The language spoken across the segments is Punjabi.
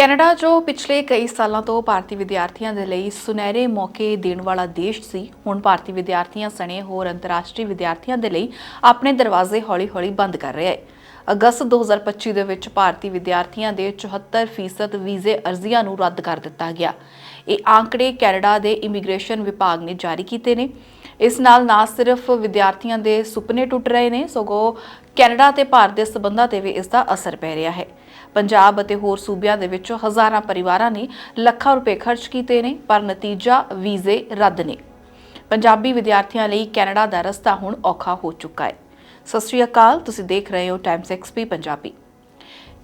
ਕੈਨੇਡਾ, ਜੋ ਪਿਛਲੇ ਕਈ ਸਾਲਾਂ ਤੋਂ ਭਾਰਤੀ ਵਿਦਿਆਰਥੀਆਂ ਦੇ ਲਈ ਸੁਨਹਿਰੇ ਮੌਕੇ ਦੇਣ ਵਾਲਾ ਦੇਸ਼ ਸੀ, ਹੁਣ ਭਾਰਤੀ ਵਿਦਿਆਰਥੀਆਂ ਸਣੇ ਹੋਰ ਅੰਤਰਰਾਸ਼ਟਰੀ ਵਿਦਿਆਰਥੀਆਂ ਦੇ ਲਈ ਆਪਣੇ ਦਰਵਾਜ਼ੇ ਹੌਲੀ-ਹੌਲੀ ਬੰਦ ਕਰ ਰਿਹਾ ਹੈ। ਅਗਸਤ 2025 ਦੇ ਵਿੱਚ ਭਾਰਤੀ ਵਿਦਿਆਰਥੀਆਂ ਦੇ 74% ਵੀਜ਼ੇ ਅਰਜ਼ੀਆਂ ਨੂੰ ਰੱਦ ਕਰ ਦਿੱਤਾ ਗਿਆ। ਇਹ ਆંકੜੇ ਕੈਨੇਡਾ ਦੇ ਇਮੀਗ੍ਰੇਸ਼ਨ ਵਿਭਾਗ ਨੇ ਜਾਰੀ ਕੀਤੇ ਨੇ। ਇਸ ਨਾਲ ਨਾ ਸਿਰਫ ਵਿਦਿਆਰਥੀਆਂ ਦੇ ਸੁਪਨੇ ਟੁੱਟ ਰਹੇ ਨੇ, ਸਗੋਂ ਕੈਨੇਡਾ ਤੇ ਭਾਰਤ ਦੇ ਸਬੰਧਾਂ ਤੇ ਵੀ ਇਸ ਦਾ ਅਸਰ ਪੈ ਰਿਹਾ ਹੈ। ਪੰਜਾਬ ਅਤੇ ਹੋਰ ਸੂਬਿਆਂ ਦੇ ਵਿੱਚ ਹਜ਼ਾਰਾਂ ਪਰਿਵਾਰਾਂ ਨੇ ਲੱਖਾਂ ਰੁਪਏ ਖਰਚ ਕੀਤੇ ਨੇ, ਪਰ ਨਤੀਜਾ ਵੀਜ਼ੇ ਰੱਦ ਨੇ। ਪੰਜਾਬੀ ਵਿਦਿਆਰਥੀਆਂ ਲਈ ਕੈਨੇਡਾ ਦਾ ਰਸਤਾ ਹੁਣ ਔਖਾ ਹੋ ਚੁੱਕਾ ਹੈ। ਸਤਿ ਸ਼੍ਰੀ ਅਕਾਲ, ਤੁਸੀਂ ਦੇਖ ਰਹੇ ਹੋ ਟਾਈਮਸ ਐਕਸਪੀ ਪੰਜਾਬੀ।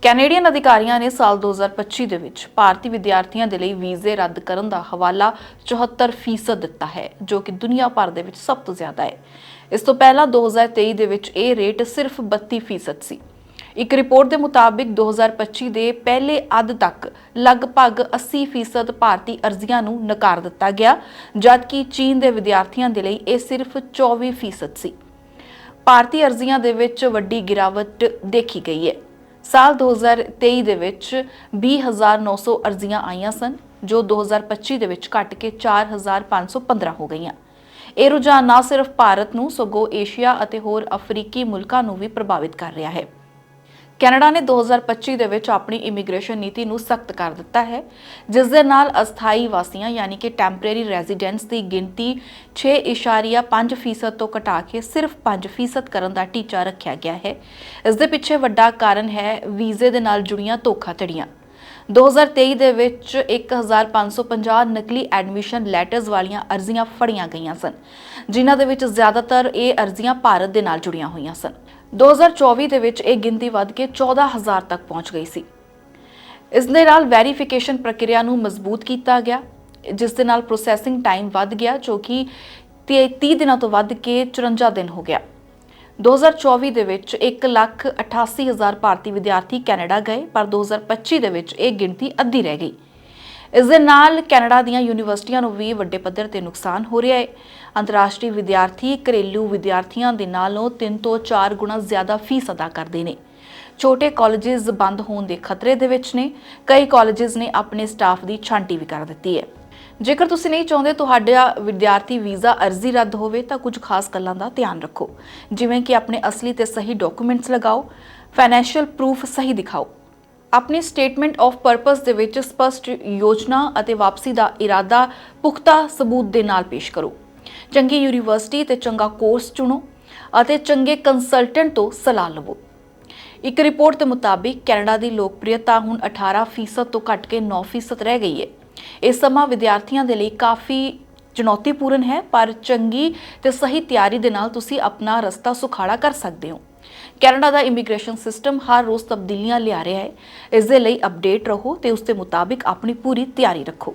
ਕੈਨੇਡੀਅਨ ਅਧਿਕਾਰੀਆਂ ਨੇ ਸਾਲ 2025 ਦੇ ਵਿੱਚ ਭਾਰਤੀ ਵਿਦਿਆਰਥੀਆਂ ਦੇ ਲਈ ਵੀਜ਼ੇ ਰੱਦ ਕਰਨ ਦਾ ਹਵਾਲਾ 74% ਦਿੱਤਾ ਹੈ, ਜੋ ਕਿ ਦੁਨੀਆ ਭਰ ਦੇ ਵਿੱਚ ਸਭ ਤੋਂ ਜ਼ਿਆਦਾ ਹੈ। ਇਸ ਤੋਂ ਪਹਿਲਾਂ 2023 ਦੇ ਵਿੱਚ ਇਹ ਰੇਟ ਸਿਰਫ 32% ਸੀ। ਇੱਕ ਰਿਪੋਰਟ ਦੇ ਮੁਤਾਬਿਕ 2025 ਦੇ ਪਹਿਲੇ ਅੱਧ ਤੱਕ ਲਗਭਗ 80% ਭਾਰਤੀ ਅਰਜ਼ੀਆਂ ਨੂੰ ਨਕਾਰ ਦਿੱਤਾ ਗਿਆ, ਜਦਕਿ ਚੀਨ ਦੇ ਵਿਦਿਆਰਥੀਆਂ ਦੇ ਲਈ ਇਹ ਸਿਰਫ 24% ਸੀ। ਭਾਰਤੀ ਅਰਜ਼ੀਆਂ ਦੇ ਵਿੱਚ ਵੱਡੀ ਗਿਰਾਵਟ ਦੇਖੀ ਗਈ ਹੈ। ਸਾਲ 2023 ਦੇ ਵਿੱਚ 20900 ਅਰਜ਼ੀਆਂ ਆਈਆਂ ਸਨ, ਜੋ 2025 ਦੇ ਵਿੱਚ ਘਟ ਕੇ 4515 ਹੋ ਗਈਆਂ। ਇਹ ਰੁਝਾਨ ਨਾ ਸਿਰਫ ਭਾਰਤ ਨੂੰ, ਸਗੋਂ ਏਸ਼ੀਆ ਅਤੇ ਹੋਰ ਅਫਰੀਕੀ ਮੁਲਕਾਂ ਨੂੰ ਵੀ ਪ੍ਰਭਾਵਿਤ ਕਰ ਰਿਹਾ ਹੈ। ਕੈਨੇਡਾ ਨੇ 2025 ਦੇ ਵਿੱਚ ਆਪਣੀ ਇਮੀਗ੍ਰੇਸ਼ਨ ਨੀਤੀ ਨੂੰ ਸਖਤ ਕਰ ਦਿੱਤਾ ਹੈ, ਜਿਸ ਦੇ ਨਾਲ ਅਸਥਾਈ ਵਾਸੀਆਂ ਯਾਨੀ ਕਿ ਟੈਂਪਰੇਰੀ ਰੈਜ਼ੀਡੈਂਟਸ ਦੀ ਗਿਣਤੀ 6.5% ਤੋਂ ਘਟਾ ਕੇ ਸਿਰਫ 5% ਕਰਨ ਦਾ ਟੀਚਾ ਰੱਖਿਆ ਗਿਆ ਹੈ। ਇਸ ਦੇ ਪਿੱਛੇ ਵੱਡਾ ਕਾਰਨ ਹੈ ਵੀਜ਼ੇ ਦੇ ਨਾਲ ਜੁੜੀਆਂ ਧੋਖਾਧੜੀਆਂ। 2023 ਦੇ ਵਿੱਚ 1550 ਨਕਲੀ ਐਡਮਿਸ਼ਨ ਲੈਟਰਸ ਵਾਲੀਆਂ ਅਰਜ਼ੀਆਂ ਫੜੀਆਂ ਗਈਆਂ ਸਨ, ਜਿਨ੍ਹਾਂ ਦੇ ਵਿੱਚ ਜ਼ਿਆਦਾਤਰ ਇਹ ਅਰਜ਼ੀਆਂ ਭਾਰਤ ਦੇ ਨਾਲ ਜੁੜੀਆਂ ਹੋਈਆਂ ਸਨ। 2024 ਦੇ ਵਿੱਚ ਇਹ ਗਿਣਤੀ ਵੱਧ ਕੇ 14000 ਤੱਕ ਪਹੁੰਚ ਗਈ ਸੀ। ਇਸ ਦੇ ਨਾਲ ਵੈਰੀਫਿਕੇਸ਼ਨ ਪ੍ਰਕਿਰਿਆ ਨੂੰ ਮਜ਼ਬੂਤ ਕੀਤਾ ਗਿਆ, ਜਿਸ ਦੇ ਨਾਲ ਪ੍ਰੋਸੈਸਿੰਗ ਟਾਈਮ ਵੱਧ ਗਿਆ, ਜੋ ਕਿ 30 ਦਿਨਾਂ ਤੋਂ ਵੱਧ ਕੇ 54 ਦਿਨ ਹੋ ਗਿਆ। 2024 ਦੇ ਵਿੱਚ 188000 ਭਾਰਤੀ ਵਿਦਿਆਰਥੀ ਕੈਨੇਡਾ ਗਏ, ਪਰ 2025 ਦੇ ਵਿੱਚ ਇਹ ਗਿਣਤੀ ਅੱਧੀ ਰਹਿ ਗਈ। ਇਸ ਦੇ ਨਾਲ ਕੈਨੇਡਾ ਦੀਆਂ ਯੂਨੀਵਰਸਿਟੀਆਂ ਨੂੰ ਵੀ ਵੱਡੇ ਪੱਧਰ ਤੇ ਨੁਕਸਾਨ ਹੋ ਰਿਹਾ ਹੈ। ਅੰਤਰਰਾਸ਼ਟਰੀ ਵਿਦਿਆਰਥੀ ਘਰੇਲੂ ਵਿਦਿਆਰਥੀਆਂ ਦੇ ਨਾਲੋਂ 3 ਤੋਂ 4 ਗੁਣਾ ਜ਼ਿਆਦਾ ਫੀਸ ਅਦਾ ਕਰਦੇ ਨੇ। ਛੋਟੇ ਕਾਲਜਸ ਬੰਦ ਹੋਣ ਦੇ ਖਤਰੇ ਦੇ ਵਿੱਚ ਨੇ। ਕਈ ਕਾਲਜਸ ਨੇ ਆਪਣੇ ਸਟਾਫ ਦੀ ਛਾਂਟੀ ਵੀ ਕਰ ਦਿੱਤੀ ਹੈ। ਜੇਕਰ ਤੁਸੀਂ ਨਹੀਂ ਚਾਹੁੰਦੇ ਤੁਹਾਡਾ ਵਿਦਿਆਰਥੀ ਵੀਜ਼ਾ ਅਰਜ਼ੀ ਰੱਦ ਹੋਵੇ ਤਾਂ ਕੁਝ ਖਾਸ ਗੱਲਾਂ ਦਾ ਧਿਆਨ ਰੱਖੋ। ਜਿਵੇਂ ਕਿ ਆਪਣੇ ਅਸਲੀ ਤੇ ਸਹੀ ਡਾਕੂਮੈਂਟਸ ਲਗਾਓ, ਫਾਈਨੈਂਸ਼ੀਅਲ ਪ੍ਰੂਫ ਸਹੀ ਦਿਖਾਓ। ਆਪਣੀ ਸਟੇਟਮੈਂਟ ਆਫ ਪਰਪਸ ਦੇ ਵਿੱਚ ਸਪਸ਼ਟ ਯੋਜਨਾ ਅਤੇ ਵਾਪਸੀ ਦਾ ਇਰਾਦਾ ਪੁਖਤਾ ਸਬੂਤ ਦੇ ਨਾਲ ਪੇਸ਼ ਕਰੋ। ਚੰਗੀ ਯੂਨੀਵਰਸਿਟੀ ਤੇ ਚੰਗਾ ਕੋਰਸ ਚੁਣੋ ਅਤੇ ਚੰਗੇ ਕੰਸਲਟੈਂਟ ਤੋਂ ਸਲਾਹ ਲਵੋ। ਇੱਕ ਰਿਪੋਰਟ ਦੇ ਮੁਤਾਬਿਕ ਕੈਨੇਡਾ ਦੀ ਲੋਕਪ੍ਰਿਯਤਾ ਹੁਣ 18% ਤੋਂ ਘਟ ਕੇ 9% ਰਹਿ ਗਈ ਹੈ। ਇਹ ਸਮਾਂ ਵਿਦਿਆਰਥੀਆਂ ਦੇ ਲਈ ਕਾਫੀ ਚੁਣੌਤੀਪੂਰਨ ਹੈ, ਪਰ ਚੰਗੀ ਤੇ ਸਹੀ ਤਿਆਰੀ ਦੇ ਨਾਲ ਤੁਸੀਂ ਆਪਣਾ ਰਸਤਾ ਸੁਖਾਲਾ ਕਰ ਸਕਦੇ ਹੋ। ਕੈਨੇਡਾ ਦਾ ਇਮੀਗ੍ਰੇਸ਼ਨ ਸਿਸਟਮ ਹਰ ਰੋਜ਼ ਤਬਦੀਲੀਆਂ ਲਿਆ ਰਿਹਾ ਹੈ। ਇਸ ਦੇ ਲਈ ਅਪਡੇਟ ਰਹੋ ਤੇ ਉਸ ਦੇ ਮੁਤਾਬਿਕ ਆਪਣੀ ਪੂਰੀ ਤਿਆਰੀ ਰੱਖੋ।